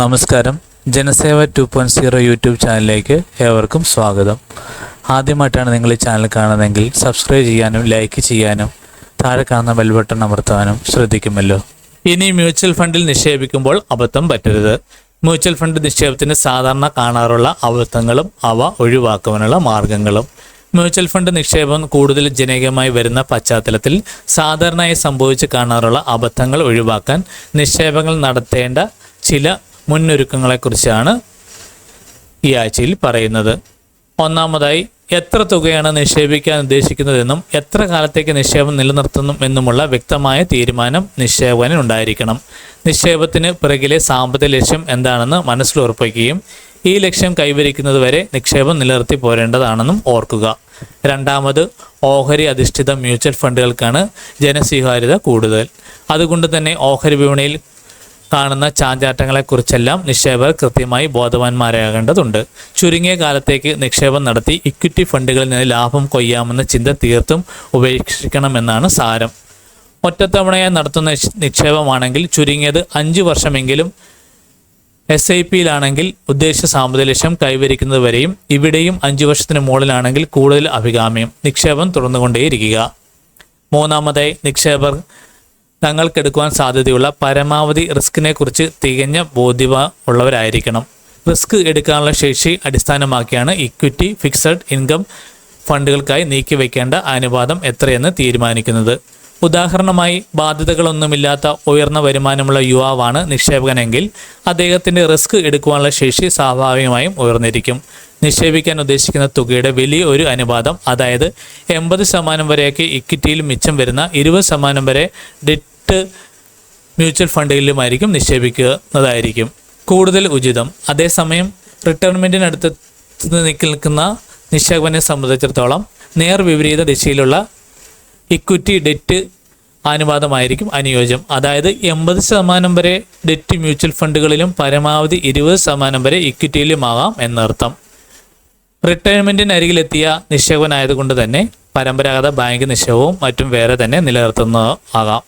നമസ്കാരം. Janaseva two point zero YouTube ചാനലിലേക്ക് ഏവർക്കും സ്വാഗതം. ആദ്യമായിട്ടാണ് നിങ്ങൾ ഈ ചാനൽ കാണുന്നതെങ്കിൽ സബ്സ്ക്രൈബ് ചെയ്യാനും ലൈക്ക് ചെയ്യാനും താഴെ കാണുന്ന ബെൽ ബട്ടൺ അമർത്താനും ശ്രദ്ധിക്കുമല്ലോ. ഇനി മ്യൂച്വൽ ഫണ്ടിൽ നിക്ഷേപിക്കുമ്പോൾ അബദ്ധം പറ്റരുത്. മ്യൂച്വൽ ഫണ്ട് നിക്ഷേപത്തിന് സാധാരണ കാണാറുള്ള അബദ്ധങ്ങളും അവ ഒഴിവാക്കുവാനുള്ള മാർഗങ്ങളും. മ്യൂച്വൽ ഫണ്ട് നിക്ഷേപം കൂടുതൽ ജനകീയമായി വരുന്ന പശ്ചാത്തലത്തിൽ സാധാരണയായി സംഭവിച്ച് കാണാറുള്ള അബദ്ധങ്ങൾ ഒഴിവാക്കാൻ നിക്ഷേപങ്ങൾ നടത്തേണ്ട ചില മുന്നൊരുക്കങ്ങളെക്കുറിച്ചാണ് ഈ ആഴ്ചയിൽ പറയുന്നത്. ഒന്നാമതായി എത്ര തുകയാണ് നിക്ഷേപിക്കാൻ ഉദ്ദേശിക്കുന്നതെന്നും എത്ര കാലത്തേക്ക് നിക്ഷേപം നിലനിർത്തുന്നു എന്നുമുള്ള വ്യക്തമായ തീരുമാനം നിക്ഷേപകന് ഉണ്ടായിരിക്കണം. നിക്ഷേപത്തിന് പിറകിലെ സാമ്പത്തിക ലക്ഷ്യം എന്താണെന്ന് മനസ്സിൽ ഉറപ്പിക്കുകയും ഈ ലക്ഷ്യം കൈവരിക്കുന്നതുവരെ നിക്ഷേപം നിലനിർത്തി പോരേണ്ടതാണെന്നും ഓർക്കുക. രണ്ടാമത് ഓഹരി അധിഷ്ഠിത മ്യൂച്വൽ ഫണ്ടുകൾക്കാണ് ജനസ്വീകാര്യത കൂടുതൽ. അതുകൊണ്ട് തന്നെ ഓഹരി വിപണിയിൽ കാണുന്ന ചാഞ്ചാട്ടങ്ങളെക്കുറിച്ചെല്ലാം നിക്ഷേപകർ കൃത്യമായി ബോധവാന്മാരാകേണ്ടതുണ്ട്. ചുരുങ്ങിയ കാലത്തേക്ക് നിക്ഷേപം നടത്തി ഇക്വിറ്റി ഫണ്ടുകളിൽ നിന്ന് ലാഭം കൊയ്യാമെന്ന ചിന്ത തീർത്തും ഉപേക്ഷിക്കണമെന്നാണ് സാരം. ഒറ്റത്തവണയായി നടത്തുന്ന നിക്ഷേപമാണെങ്കിൽ ചുരുങ്ങിയത് അഞ്ച് വർഷമെങ്കിലും എസ് ഐ പിയിലാണെങ്കിൽ ഉദ്ദേശിച്ച സാമ്പത്തിക ലക്ഷ്യം കൈവരിക്കുന്നത് വരെയും ഇവിടെയും അഞ്ചു വർഷത്തിന് മുകളിലാണെങ്കിൽ കൂടുതൽ അഭികാമ്യം. നിക്ഷേപം തുടർന്നുകൊണ്ടേയിരിക്കുക. മൂന്നാമതായി നിക്ഷേപർ തങ്ങൾക്കെടുക്കുവാൻ സാധ്യതയുള്ള പരമാവധി റിസ്കിനെ കുറിച്ച് തികഞ്ഞ ബോധ്യത ഉള്ളവരായിരിക്കണം റിസ്ക് എടുക്കാനുള്ള ശേഷി അടിസ്ഥാനമാക്കിയാണ് ഇക്വിറ്റി ഫിക്സഡ് ഇൻകം ഫണ്ടുകൾക്കായി നീക്കിവെക്കേണ്ട അനുപാതം എത്രയെന്ന് തീരുമാനിക്കുന്നത്. ഉദാഹരണമായി ബാധ്യതകളൊന്നുമില്ലാത്ത ഉയർന്ന വരുമാനമുള്ള യുവാവാണ് നിക്ഷേപകനെങ്കിൽ അദ്ദേഹത്തിന്റെ റിസ്ക് എടുക്കുവാനുള്ള ശേഷി സ്വാഭാവികമായും ഉയർന്നിരിക്കും. നിക്ഷേപിക്കാൻ ഉദ്ദേശിക്കുന്ന തുകയുടെ വലിയ ഒരു അനുപാതം അതായത് എൺപത് ശതമാനം വരെയൊക്കെ ഇക്വിറ്റിയിൽ മിച്ചം വരുന്ന ഇരുപത് ശതമാനം വരെ ഡെറ്റ് മ്യൂച്വൽ ഫണ്ടുകളിലുമായിരിക്കും നിക്ഷേപിക്കുന്നതായിരിക്കും. കൂടുതൽ ഉചിതം അതേസമയം റിട്ടയർമെന്റിനടുത്ത് നിൽക്കുന്ന നിക്ഷേപനെ സംബന്ധിച്ചിടത്തോളം നേർ വിപരീത ദിശയിലുള്ള ഇക്വിറ്റി ഡെറ്റ് അനുപാതമായിരിക്കും അനുയോജ്യം. അതായത് എൺപത് ശതമാനം വരെ ഡെറ്റ് മ്യൂച്വൽ ഫണ്ടുകളിലും പരമാവധി ഇരുപത് ശതമാനം വരെ ഇക്വിറ്റിയിലുമാകാം എന്നർത്ഥം. റിട്ടയർമെന്റിന് അരികിലെത്തിയ നിക്ഷേപനായതുകൊണ്ട് തന്നെ പരമ്പരാഗത ബാങ്ക് നിക്ഷേപവും മറ്റും വേറെ തന്നെ നിലനിർത്തുന്ന ആകാം.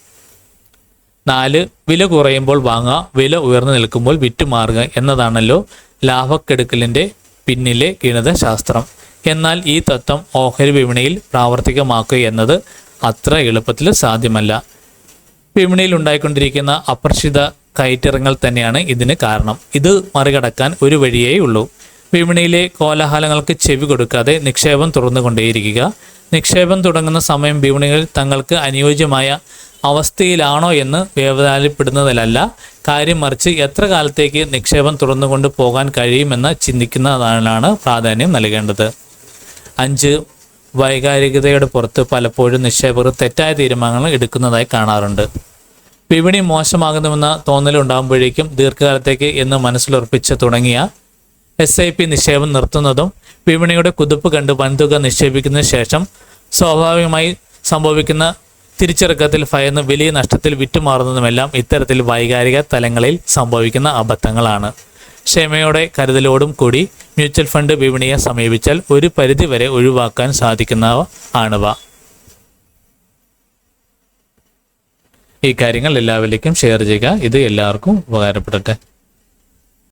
നാല് വില കുറയുമ്പോൾ വാങ്ങുക വില ഉയർന്നു നിൽക്കുമ്പോൾ വിറ്റുമാറുക എന്നതാണല്ലോ ലാഭക്കെടുക്കലിന്റെ പിന്നിലെ ഗണിത ശാസ്ത്രം എന്നാൽ ഈ തത്വം ഓഹരി വിപണിയിൽ പ്രാവർത്തികമാക്കുക എന്നത് അത്ര എളുപ്പത്തിൽ സാധ്യമല്ല. വിപണിയിൽ ഉണ്ടായിക്കൊണ്ടിരിക്കുന്ന അപ്രക്ഷിത കയറ്റിറങ്ങൽ തന്നെയാണ് ഇതിന് കാരണം. ഇത് മറികടക്കാൻ ഒരു വഴിയേ ഉള്ളൂ. വിപണിയിലെ കോലാഹലങ്ങൾക്ക് ചെവി കൊടുക്കാതെ നിക്ഷേപം തുറന്നുകൊണ്ടേയിരിക്കുക നിക്ഷേപം തുടങ്ങുന്ന സമയം വിപണികൾ തങ്ങൾക്ക് അനുയോജ്യമായ അവസ്ഥയിലാണോ എന്ന് വേവലാതിപ്പെടുന്നതിലല്ല കാര്യം മറിച്ച് എത്ര കാലത്തേക്ക് നിക്ഷേപം തുറന്നുകൊണ്ട് പോകാൻ കഴിയുമെന്ന് ചിന്തിക്കുന്നതാണ് പ്രാധാന്യം നൽകേണ്ടത്. അഞ്ച് വൈകാരികതയുടെ പുറത്ത് പലപ്പോഴും നിക്ഷേപകർ തെറ്റായ തീരുമാനങ്ങൾ എടുക്കുന്നതായി കാണാറുണ്ട്. വിപണി മോശമാകുന്നുവെന്ന തോന്നലുണ്ടാകുമ്പോഴേക്കും ദീർഘകാലത്തേക്ക് എന്ന് മനസ്സിലുറപ്പിച്ച് തുടങ്ങിയ എസ് ഐ പി നിക്ഷേപം നിർത്തുന്നതും വിപണിയുടെ കുതിപ്പ് കണ്ട് വൻതുക നിക്ഷേപിക്കുന്നതിന് ശേഷം സ്വാഭാവികമായി സംഭവിക്കുന്ന തിരിച്ചിറക്കത്തിൽ ഭയന്ന് വലിയ നഷ്ടത്തിൽ വിറ്റുമാറുന്നതുമെല്ലാം ഇത്തരത്തിൽ വൈകാരിക തലങ്ങളിൽ സംഭവിക്കുന്ന അബദ്ധങ്ങളാണ്. ക്ഷമയോടെ കരുതലോടും കൂടി മ്യൂച്വൽ ഫണ്ട് വിപണിയെ സമീപിച്ചാൽ ഒരു പരിധിവരെ ഒഴിവാക്കാൻ സാധിക്കുന്നവ ആണവ. ഈ കാര്യങ്ങൾ എല്ലാവരിലേക്കും ഷെയർ ചെയ്യുക. ഇത് എല്ലാവർക്കും ഉപകാരപ്പെടട്ടെ.